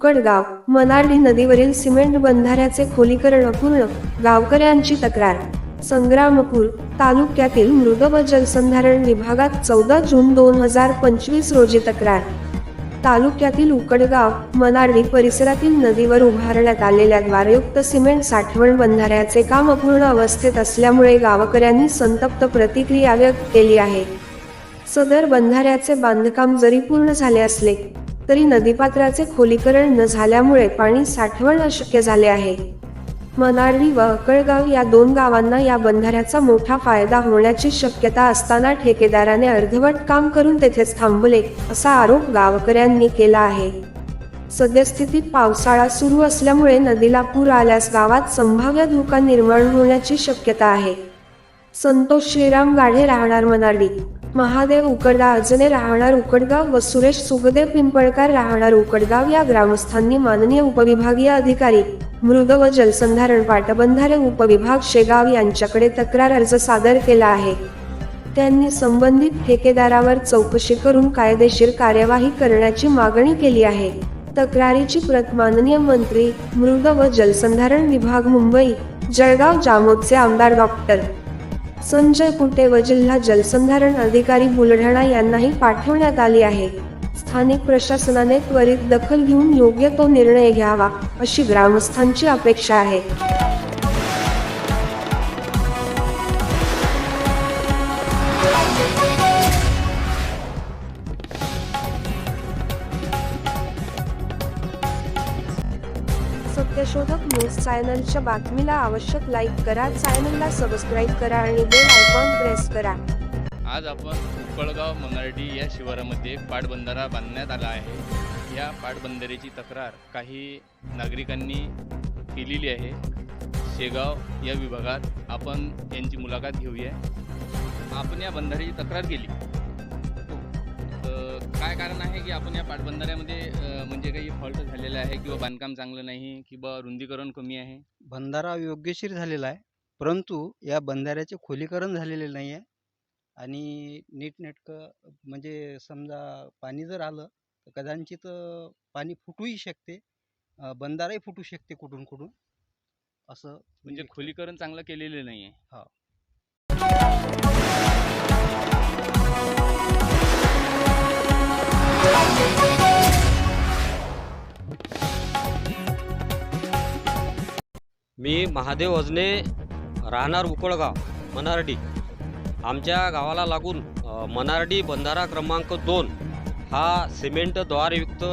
उकडगाव मनार्डी नदीवरील सिमेंट बंधाऱ्याचे खोलीकरण अपूर्ण गावकऱ्यांची तक्रार. संग्रामपूर तालुक्यातील मृद व जलसंधारण विभागात चौदा जून दोन हजार पंचवीस रोजी तक्रार. तालुक्यातील उकडगाव मनार्डी परिसरातील नदीवर उभारण्यात आलेल्या द्वारयुक्त सिमेंट साठवण बंधाऱ्याचे काम अपूर्ण अवस्थेत असल्यामुळे गावकऱ्यांनी संतप्त प्रतिक्रिया व्यक्त केली आहे. सदर बंधाऱ्याचे बांधकाम जरी पूर्ण झाले असले तरी नदीपात्राचे खोलीकरण न झाल्यामुळे पाणी साठवण अशक्य झाले आहे. मनार्डी व अकळगाव या दोन गावांना या बंधाऱ्याचा मोठा फायदा होण्याची शक्यता असताना ठेकेदाराने अर्धवट काम करून तेथेच थांबले असा आरोप गावकऱ्यांनी केला आहे. सद्यस्थितीत पावसाळा सुरू असल्यामुळे नदीला पूर आल्यास गावात संभाव्य धोका निर्माण होण्याची शक्यता आहे. संतोष श्रीराम गाढे राहणार मनार्डी महादेव उकडगा अजने राहणार उकडगाव व सुरेश सुखदेव पिंपळकर राहणार उकडगाव या ग्रामस्थांनी माननीय उपविभागीय अधिकारी मृद व जलसंधारण पाटबंधारे उपविभाग शेगाव यांच्याकडे तक्रार अर्ज सादर केला आहे. त्यांनी संबंधित ठेकेदारावर चौकशी करून कायदेशीर कार्यवाही करण्याची मागणी केली आहे. तक्रारीची प्रत माननीय मंत्री मृद व जलसंधारण विभाग मुंबई जळगाव जामोदचे आमदार डॉक्टर. संजय कुटे व जिल्हा जलसंधारण अधिकारी बुलढाणा यांनाही पाठवण्यात आली आहे. स्थानिक प्रशासनाने त्वरित दखल घेऊन योग्य तो निर्णय घ्यावा अशी ग्रामस्थांची अपेक्षा आहे. सत्यशोधक न्यूज चॅनलच्या बातमीला आवश्यक लाईक करा. चॅनलला सबस्क्राईब करा आणि बेल आयकॉन प्रेस करा. आज आपण उकळगाव मंगळडी या शिवारामध्ये पाटबंधारा बांधण्यात आला आहे. या पाटबंधारेची तक्रार काही नागरिकांनी केलेली आहे. शेगाव या विभागात आपण यांची मुलाखत घेऊया. आपण या बंधाऱ्याची तक्रार केली. कारण आहे की आपण या पाटबंधाऱ्यामध्ये म्हणजे काही फॉल्ट झालेला आहे किंवा बांधकाम चांगलं नाही किंवा रुंदीकरण कमी आहे? बंधारा योग्यशीर झालेला आहे परंतु या बंधाऱ्याचे खोलीकरण झालेले नाही आहे. आणि नीटनेटकं म्हणजे समजा पाणी जर आलं तर कदाचित पाणी फुटूही शकते. बंधाराही फुटू शकते कुठून कुठून असं म्हणजे खोलीकरण चांगलं केलेलं नाही आहे हा. मी महादेव अजने राहणार उकळगाव मनारडी. आमच्या गावाला लागून मनारडी बंधारा क्रमांक दोन हा सिमेंट द्वारयुक्त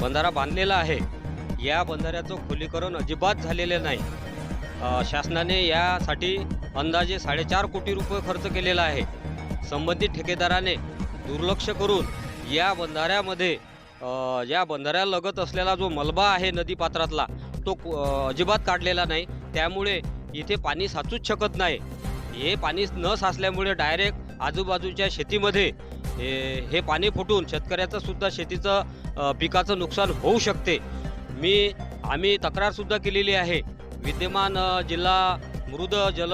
बंधारा बांधलेला आहे. या बंधाऱ्याचं खोलीकरण अजिबात झालेलं नाही. शासनाने यासाठी अंदाजे साडेचार कोटी रुपये खर्च केलेला आहे. संबंधित ठेकेदाराने दुर्लक्ष करून या बंधाऱ्यामध्ये या बंधाऱ्यालगत असलेला जो मलबा आहे नदीपात्रातला तो अजिबात काढलेला नाही. त्यामुळे इथे पाणी साचूच शकत नाही. हे पाणी न साचल्यामुळे डायरेक्ट आजूबाजूच्या शेतीमध्ये हे हे पाणी फुटून शेतकऱ्याचं सुद्धा शेतीचं पिकाचं नुकसान होऊ शकते. मी आम्ही तक्रारसुद्धा केलेली आहे. विद्यमान जिल्हा मृद जल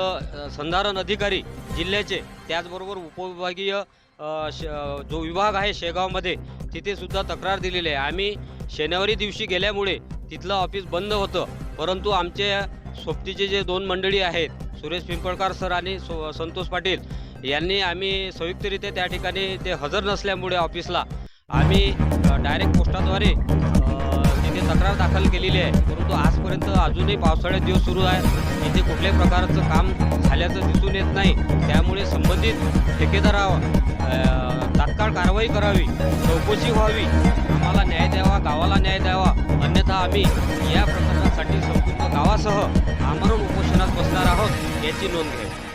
संधारण अधिकारी जिल्ह्याचे त्याचबरोबर उपविभागीय श जो विभाग आहे शेगावमध्ये तिथेसुद्धा तक्रार दिलेली आहे. आम्ही शनिवारी दिवशी गेल्यामुळे तिथलं ऑफिस बंद होतं. परंतु आमचे सोबतीचे जे दोन मंडळी आहेत सुरेश पिंपळकर सर आणि सो संतोष पाटील यांनी आम्ही संयुक्तरित्या त्या ठिकाणी ते हजर नसल्यामुळे ऑफिसला आम्ही डायरेक्ट पोस्टाद्वारे तक्रार दाखल केलेली आहे. परंतु आजपर्यंत अजूनही पावसाळ्यात दिवस सुरू आहे. इथे कुठल्याही प्रकारचं काम झाल्याचं दिसून येत नाही. त्यामुळे संबंधित ठेकेदारावर तात्काळ कारवाई करावी चौकशी व्हावी. आम्हाला न्याय द्यावा गावाला न्याय द्यावा. अन्यथा आम्ही या प्रकरणासाठी संपूर्ण गावासह आमरण उपोषणात बसणार आहोत याची नोंद घ्यावी.